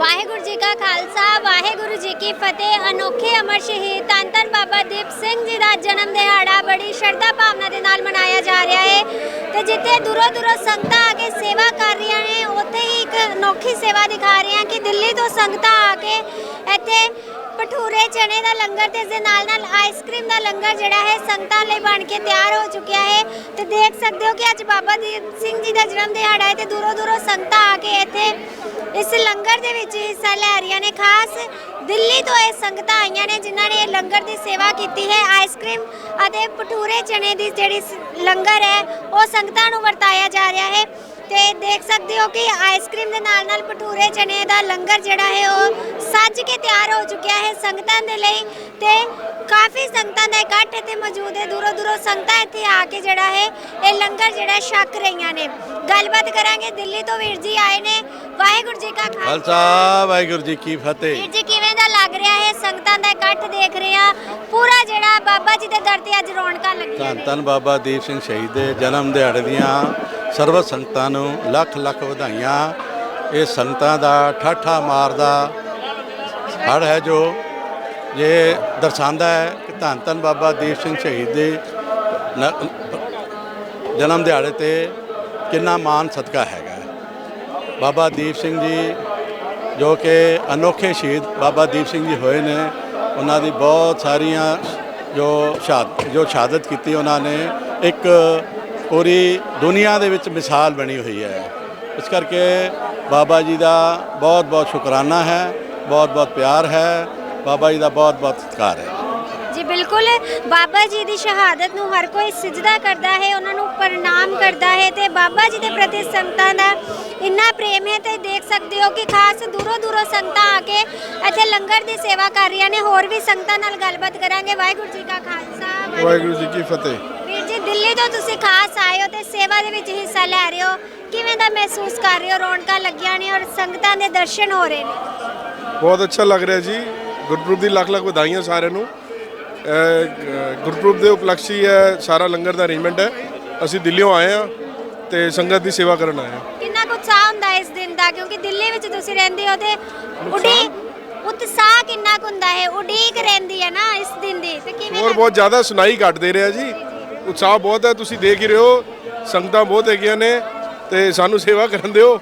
ਵਾਹਿਗੁਰੂ ਜੀ ਕਾ ਖਾਲਸਾ, ਵਾਹਿਗੁਰੂ ਜੀ ਕੀ ਫਤਿਹ। ਅਨੋਖੇ ਅਮਰ ਸ਼ਹੀਦ ਧੰਨ ਧੰਨ ਬਾਬਾ ਦੀਪ ਸਿੰਘ ਜੀ ਦਾ ਜਨਮ ਦਿਹਾੜਾ ਬੜੀ ਸ਼ਰਧਾ ਭਾਵਨਾ ਦੇ ਨਾਲ ਮਨਾਇਆ ਜਾ ਰਿਹਾ ਹੈ ਤੇ ਜਿੱਥੇ ਦੂਰੋਂ ਦੂਰੋਂ ਸੰਗਤਾਂ ਆ ਕੇ ਸੇਵਾ ਕਰ ਰਹੀਆਂ ਨੇ, ਉੱਥੇ ਹੀ ਇੱਕ ਅਨੋਖੀ ਸੇਵਾ ਦਿਖਾ ਰਹੀਆਂ ਕਿ ਦਿੱਲੀ ਤੋਂ ਸੰਗਤਾਂ ਆ ਕੇ ਇੱਥੇ ਭਟੂਰੇ ਚਨੇ ਦਾ ਲੰਗਰ ਤੇ ਇਸ ਦੇ ਨਾਲ ਨਾਲ ਆਈਸਕ੍ਰੀਮ ਦਾ ਲੰਗਰ ਜਿਹੜਾ ਹੈ ਸੰਗਤਾਂ ਲਈ ਬਣ ਕੇ ਤਿਆਰ ਹੋ ਚੁੱਕਿਆ ਹੈ। ਤੇ ਦੇਖ ਸਕਦੇ ਹੋ ਕਿ ਅੱਜ ਬਾਬਾ ਦੀਪ ਸਿੰਘ ਜੀ ਦਾ ਜਨਮ ਦਿਹਾੜਾ ਹੈ ਤੇ ਦੂਰੋਂ ਦੂਰੋਂ ਸੰਗਤਾਂ ਆ ਕੇ ਇੱਥੇ ਇਸ ਲੰਗਰ ਦੇ ਵਿੱਚ ਹਿੱਸਾ ਲੈ ਰਹੀਆਂ ਨੇ। ਖਾਸ ਦਿੱਲੀ ਤੋਂ ਇਹ ਸੰਗਤਾਂ ਆਈਆਂ ਨੇ ਜਿਨ੍ਹਾਂ ਨੇ ਇਹ ਲੰਗਰ ਦੀ ਸੇਵਾ ਕੀਤੀ ਹੈ। ਆਈਸਕ੍ਰੀਮ ਅਤੇ ਭਟੂਰੇ ਚਨੇ ਦੀ ਜਿਹੜੀ ਲੰਗਰ ਹੈ, ਉਹ ਸੰਗਤਾਂ ਨੂੰ ਵਰਤਾਇਆ ਜਾ ਰਿਹਾ ਹੈ। ਤੇ ਦੇਖ ਸਕਦੇ ਹੋ ਕਿ ਆਈਸਕ੍ਰੀਮ ਦੇ ਨਾਲ ਨਾਲ ਭਟੂਰੇ ਚਨੇ ਦਾ ਲੰਗਰ ਜਿਹੜਾ ਹੈ, ਉਹ ਸੱਜ ਕੇ ਤਿਆਰ ਹੋ ਚੁੱਕਿਆ ਹੈ ਸੰਗਤਾਂ ਦੇ ਲਈ। ਤੇ ਕਾਫੀ ਸੰਗਤਾਂ ਦਾ ਇਕੱਠ ਇੱਥੇ ਮੌਜੂਦ ਹੈ। ਦੂਰੋਂ ਦੂਰੋਂ ਸੰਗਤਾਂ ਇੱਥੇ ਆ ਕੇ ਜਿਹੜਾ ਹੈ ਇਹ ਲੰਗਰ ਜਿਹੜਾ ਛਕ ਰਹੀਆਂ ਨੇ। ਗੱਲਬਾਤ ਕਰਾਂਗੇ। ਦਿੱਲੀ ਤੋਂ ਵੀਰ ਜੀ ਆਏ ਨੇ। ਵਾਹਿਗੁਰੂ ਜੀ ਕਾ ਖਾਲਸਾ। ਵਾਹਿਗੁਰੂ ਜੀ ਕੀ ਫਤਿਹ। ਵੀਰ ਜੀ ਕਿਵੇਂ ਦਾ ਲੱਗ ਰਿਹਾ ਹੈ? ਸੰਗਤਾਂ ਦਾ ਇਕੱਠ ਦੇਖ ਰਹੇ ਆ ਪੂਰਾ ਜਿਹੜਾ ਬਾਬਾ ਜੀ ਦੇ ਦਰ ਤੇ ਅੱਜ ਰੌਣਕਾਂ ਲੱਗੀਆਂ ਧੰਨ ਧੰਨ ਬਾਬਾ ਦੀਪ ਸਿੰਘ ਸ਼ਹੀਦ ਦੇ ਜਨਮ ਦਿਹਾੜੇ ਦੀਆਂ ਸਰਵ ਸੰਗਤਾਂ ਨੂੰ ਲੱਖ ਲੱਖ ਵਧਾਈਆਂ। ਇਹ ਸੰਗਤਾਂ ਦਾ ਠਾਠਾ ਮਾਰਦਾ ਹੜ ਹੈ ਜੋ ਇਹ ਦਰਸਾਉਂਦਾ ਹੈ ਕਿ ਧੰਨ ਧੰਨ ਬਾਬਾ ਦੀਪ ਸਿੰਘ ਸ਼ਹੀਦ ਦੇ ਨ- ਜਨਮ ਦਿਹਾੜੇ ਤੇ ਕਿੰਨਾ ਮਾਣ ਸਦਕਾ ਹੈਗਾ ਬਾਬਾ ਦੀਪ ਸਿੰਘ ਜੀ ਜੋ ਕਿ ਅਨੋਖੇ ਸ਼ਹੀਦ ਬਾਬਾ ਦੀਪ ਸਿੰਘ ਜੀ ਹੋਏ ਨੇ, ਉਹਨਾਂ ਦੀ ਬਹੁਤ ਸਾਰੀਆਂ ਜੋ ਸ਼ਹਾਦ, ਜੋ ਸ਼ਹਾਦਤ ਕੀਤੀ ਉਹਨਾਂ ਨੇ, ਇੱਕ ਪੂਰੀ ਦੁਨੀਆ ਦੇ ਵਿੱਚ ਮਿਸਾਲ ਬਣੀ ਹੋਈ ਹੈ। ਇਸ ਕਰਕੇ ਬਾਬਾ ਜੀ ਦਾ ਬਹੁਤ ਬਹੁਤ ਸ਼ੁਕਰਾਨਾ ਹੈ ਬਹੁਤ ਬਹੁਤ ਪਿਆਰ ਹੈ। ਬਾਬਾ ਜੀ ਦਾ ਬਹੁਤ ਬਹੁਤ ਸਤਿਕਾਰ ਹੈ। ਜੀ ਬਿਲਕੁਲ ਬਾਬਾ ਜੀ ਦੀ ਸ਼ਹਾਦਤ ਨੂੰ ਹਰ ਕੋਈ ਸਜਦਾ ਕਰਦਾ ਹੈ ਉਹਨਾਂ ਨੂੰ ਪ੍ਰਣਾਮ ਕਰਦਾ ਹੈ ਤੇ ਬਾਬਾ ਜੀ ਦੇ ਪ੍ਰਤੀ ਸੰਗਤਾਂ ਦਾ ਇੰਨਾ ਪ੍ਰੇਮ ਹੈ ਤੇ ਦੇਖ ਸਕਦੇ ਹੋ ਕਿ ਖਾਸ ਦੂਰੋਂ ਦੂਰੋਂ ਸੰਗਤਾਂ ਆ ਕੇ ਇੱਥੇ ਲੰਗਰ ਦੀ ਸੇਵਾ ਕਰ ਰਹੀਆਂ ਨੇ ਹੋਰ ਵੀ ਸੰਗਤਾਂ ਨਾਲ ਗੱਲਬਾਤ ਕਰਾਂਗੇ। ਵਾਹਿਗੁਰੂ ਜੀ ਕਾ ਖਾਲਸਾ ਵਾਹਿਗੁਰੂ ਜੀ ਕੀ ਫਤਿਹ। ਵੀਰ ਜੀ ਦਿੱਲੀ ਤੋਂ ਤੁਸੀਂ ਖਾਸ ਆਏ ਹੋ ਤੇ ਸੇਵਾ ਦੇ ਵਿੱਚ ਹਿੱਸਾ ਲੈ ਰਹੇ ਹੋ। ਕਿਵੇਂ ਦਾ ਮਹਿਸੂਸ ਕਰ ਰਹੇ ਹੋ? ਰੌਣਕਾਂ ਲੱਗੀਆਂ ਨੇ ਔਰ ਸੰਗਤਾਂ ਦੇ ਦਰਸ਼ਨ ਹੋ ਰਹੇ ਨੇ। ਬਹੁਤ ਅੱਛਾ ਲੱਗ ਰਿਹਾ ਜੀ। ਗੁਰਪੁਰਬ ਦੀ ਲੱਖ ਲੱਖ ਵਧਾਈਆਂ ਸਾਰਿਆਂ ਨੂੰ। ਅਹ, ਗ- ਗੁਰਪੁਰਬ ਦੇ ਉਪਲਕਸ਼ੀ ਹੈ ਸਾਰਾ ਲੰਗਰ ਦਾ ਅਰੇਂਜਮੈਂਟ ਹੈ। ਅਸੀਂ ਦਿੱਲੀੋਂ ਆਏ ਆ ਤੇ ਸੰਗਤ ਦੀ ਸੇਵਾ ਕਰਨ ਆਏ ਆ ਕਿੰਨਾ ਕੁ ਉਤਸ਼ਾਹ ਹੁੰਦਾ ਇਸ ਦਿਨ ਦਾ? ਕਿਉਂਕਿ ਦਿੱਲੀ ਵਿੱਚ ਤੁਸੀਂ ਰਹਿੰਦੇ ਹੋ ਤੇ ਉਡੀਕ ਉਤਸ਼ਾਹ ਕਿੰਨਾ ਕੁ ਹੁੰਦਾ ਹੈ? ਉਡੀਕ ਰਹਿੰਦੀ ਹੈ ਨਾ ਇਸ ਦਿਨ ਦੀ? ਤੇ ਕਿਵੇਂ ਹੋਰ ਬਹੁਤ ਜ਼ਿਆਦਾ ਸੁਣਾਈ ਘੱਟ ਦੇ ਰਿਹਾ ਜੀ। ਉਤਸ਼ਾਹ ਬਹੁਤ ਹੈ ਤੁਸੀਂ ਦੇਖ ਹੀ ਰਹੇ ਹੋ। ਸੰਗਤਾਂ ਬਹੁਤ ਹੈਗੀਆਂ ਨੇ ਤੇ ਸਾਨੂੰ ਸੇਵਾ ਕਰਨ ਦਿਓ।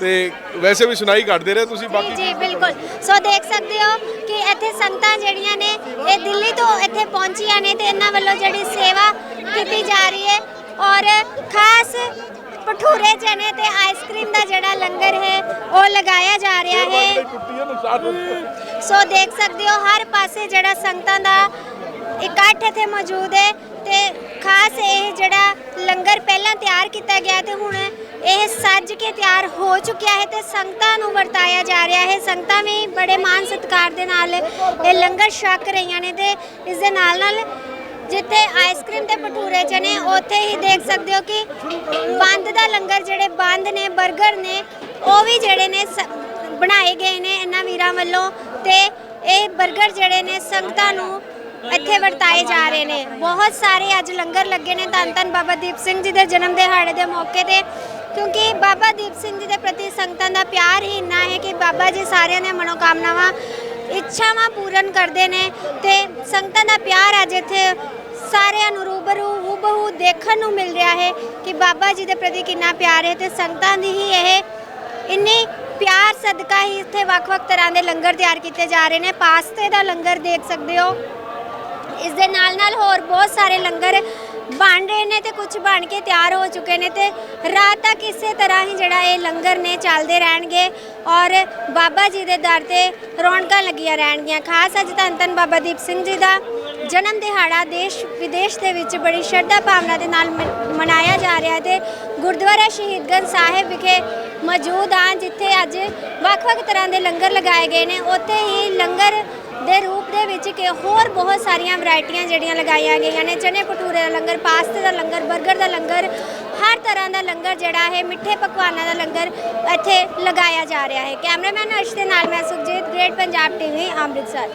ਤੇ ਵੈਸੇ ਵੀ ਸੁਣਾਈ ਘੱਟ ਦੇ ਰਿਹਾ ਤੁਸੀਂ ਬਾਕੀ ਜੀ ਬਿਲਕੁਲ। ਸੋ ਦੇਖ ਸਕਦੇ ਹੋ ਕਿ ਇੱਥੇ ਸੰਗਤਾਂ ਜਿਹੜੀਆਂ ਨੇ ਇਹ ਦਿੱਲੀ ਤੋਂ ਇੱਥੇ ਪਹੁੰਚੀਆਂ ਨੇ ਤੇ ਇਹਨਾਂ ਵੱਲੋਂ ਜਿਹੜੀ ਸੇਵਾ ਕੀਤੀ ਜਾ ਰਹੀ ਹੈ। ਔਰ ਖਾਸ ਭਟੂਰੇ ਚਨੇ ਤੇ ਆਈਸਕ੍ਰੀਮ ਦਾ ਜਿਹੜਾ ਲੰਗਰ ਹੈ ਉਹ ਲਗਾਇਆ ਜਾ ਰਿਹਾ ਹੈ। ਸੋ ਦੇਖ ਸਕਦੇ ਹੋ ਹਰ ਪਾਸੇ ਜਿਹੜਾ ਸੰਗਤਾਂ ਦਾ ਇਕੱਠ ਇੱਥੇ ਮੌਜੂਦ ਹੈ ਤੇ ਖਾਸ ਇਹ ਜਿਹੜਾ ਲੰਗਰ ਪਹਿਲਾਂ ਤਿਆਰ ਕੀਤਾ ਗਿਆ ਤੇ ਹੁਣ ਇਹ ਸੱਜ ਕੇ ਤਿਆਰ ਹੋ ਚੁੱਕਿਆ ਹੈ ਤੇ ਸੰਗਤਾਂ ਨੂੰ ਵਰਤਾਇਆ ਜਾ ਰਿਹਾ ਹੈ। ਸੰਗਤਾਂ ਵੀ ਬੜੇ ਮਾਨ ਸਤਿਕਾਰ ਦੇ ਨਾਲ ਇਹ ਲੰਗਰ ਛਕ ਰਹੀਆਂ ਨੇ ਤੇ ਇਸ ਦੇ ਨਾਲ ਨਾਲ ਜਿੱਥੇ ਆਈਸਕ੍ਰੀਮ ਤੇ ਭਟੂਰੇ ਚਨੇ, ਉੱਥੇ ਹੀ ਦੇਖ ਸਕਦੇ ਹੋ ਕਿ ਬੰਦ ਦਾ ਲੰਗਰ ਜਿਹੜੇ ਬੰਦ ਨੇ 버ਗਰ ਨੇ, ਉਹ ਵੀ ਜਿਹੜੇ ਨੇ ਸ- ਬਣਾਏ ਗਏ ਨੇ ਇਹਨਾਂ ਵੀਰਾਂ ਵੱਲੋਂ ਤੇ ਇਹ 버ਗਰ ਜਿਹੜੇ ਨੇ ਸੰਗਤਾਂ ਨੂੰ ਇੱਥੇ ਵਰਤਾਏ ਜਾ ਰਹੇ ਨੇ। ਬਹੁਤ ਸਾਰੇ ਅੱਜ ਲੰਗਰ ਲੱਗੇ ਨੇ। ਧੰਨ ਧੰਨ ਬਾਬਾ ਦੀਪ ਸਿੰਘ ਜੀ ਦੇ ਜਨਮ ਦਿਹਾੜੇ ਦੇ ਮੌਕੇ ਤੇ ਕਿਉਂਕਿ ਬਾਬਾ ਦੀਪ ਸਿੰਘ ਜੀ ਦੇ ਪ੍ਰਤੀ ਸੰਗਤਾਂ ਦਾ ਪਿਆਰ ਹੀ ਇੰਨਾ ਹੈ ਕਿ ਬਾਬਾ ਜੀ ਸਾਰਿਆਂ ਦੀਆਂ ਮਨੋਕਾਮਨਾਵਾਂ, ਇੱਛਾਵਾਂ ਪੂਰਨ ਕਰਦੇ ਨੇ ਤੇ ਸੰਗਤਾਂ ਦਾ ਪਿਆਰ ਅੱਜ ਇੱਥੇ ਸਾਰਿਆਂ ਨੂੰ ਰੂਬਰੂ, ਹੂਬਹੂ ਦੇਖਣ ਨੂੰ ਮਿਲ ਰਿਹਾ ਹੈ ਕਿ ਬਾਬਾ ਜੀ ਦੇ ਪ੍ਰਤੀ ਕਿੰਨਾ ਪਿਆਰ ਹੈ ਤੇ ਸੰਗਤਾਂ ਦੀ ਹੀ ਇਹ ਇੰਨੀ ਪਿਆਰ ਸਦਕਾ ਹੀ ਇੱਥੇ ਵੱਖ-ਵੱਖ ਤਰ੍ਹਾਂ ਦੇ ਲੰਗਰ ਤਿਆਰ ਕੀਤੇ ਜਾ ਰਹੇ ਨੇ। ਪਾਸਤੇ ਦਾ ਲੰਗਰ ਦੇਖ ਸਕਦੇ ਹੋ। ਇਸ ਦੇ ਨਾਲ ਨਾਲ ਹੋਰ ਬਹੁਤ ਸਾਰੇ ਲੰਗਰ ਬਣ ਰਹੇ ਨੇ ਤੇ ਕੁਝ ਬਣ ਕੇ ਤਿਆਰ ਹੋ ਚੁੱਕੇ ਨੇ ਤੇ ਰਾਤ ਤੱਕ ਇਸੇ ਤਰ੍ਹਾਂ ਹੀ ਜਿਹੜਾ ਇਹ ਲੰਗਰ ਨੇ ਚੱਲਦੇ ਰਹਿਣਗੇ ਔਰ ਬਾਬਾ ਜੀ ਦੇ ਦਰ ਤੇ ਰੌਣਕਾਂ ਲੱਗੀਆਂ ਰਹਿਣਗੀਆਂ। ਖਾਸ ਅੱਜ ਧੰਨ ਧੰਨ ਬਾਬਾ ਦੀਪ ਸਿੰਘ ਜੀ ਦਾ ਜਨਮ ਦਿਹਾੜਾ ਦੇਸ਼ ਵਿਦੇਸ਼ ਦੇ ਵਿੱਚ ਬੜੀ ਸ਼ਰਧਾ ਭਾਵਨਾ ਦੇ ਨਾਲ ਮ- ਮਨਾਇਆ ਜਾ ਰਿਹਾ ਹੈ ਤੇ ਗੁਰਦੁਆਰਾ ਸ਼ਹੀਦਗੰਜ ਸਾਹਿਬ ਵਿਖੇ ਮੌਜੂਦ ਹਾਂ ਜਿੱਥੇ ਅੱਜ ਵੱਖ-ਵੱਖ ਤਰ੍ਹਾਂ ਦੇ ਲੰਗਰ ਲਗਾਏ ਗਏ ਨੇ। ਉੱਥੇ ਹੀ ਲੰਗਰ ਦੇ ਰੂਪ ਦੇ ਵਿੱਚ ਕਿ ਹੋਰ ਬਹੁਤ ਸਾਰੀਆਂ ਵੈਰਾਈਟੀਆਂ ਜਿਹੜੀਆਂ ਲਗਾਈਆਂ ਗਈਆਂ ਨੇ। ਚਨੇ ਭਟੂਰੇ ਦਾ ਲੰਗਰ, ਪਾਸਤੇ ਦਾ ਲੰਗਰ 버ਗਰ ਦਾ ਲੰਗਰ, ਹਰ ਤਰ੍ਹਾਂ ਦਾ ਲੰਗਰ ਜਿਹੜਾ ਹੈ ਮਿੱਠੇ ਪਕਵਾਨਾਂ ਦਾ ਲੰਗਰ ਇੱਥੇ ਲਗਾਇਆ ਜਾ ਰਿਹਾ ਹੈ। ਕੈਮਰਾਮੈਨ ਅਰਸ਼ ਦੇ ਨਾਲ ਮੈਂ ਸੁਖਜੀਤ, ਗ੍ਰੇਟ ਪੰਜਾਬ ਟੀਵੀ, ਅੰਮ੍ਰਿਤਸਰ।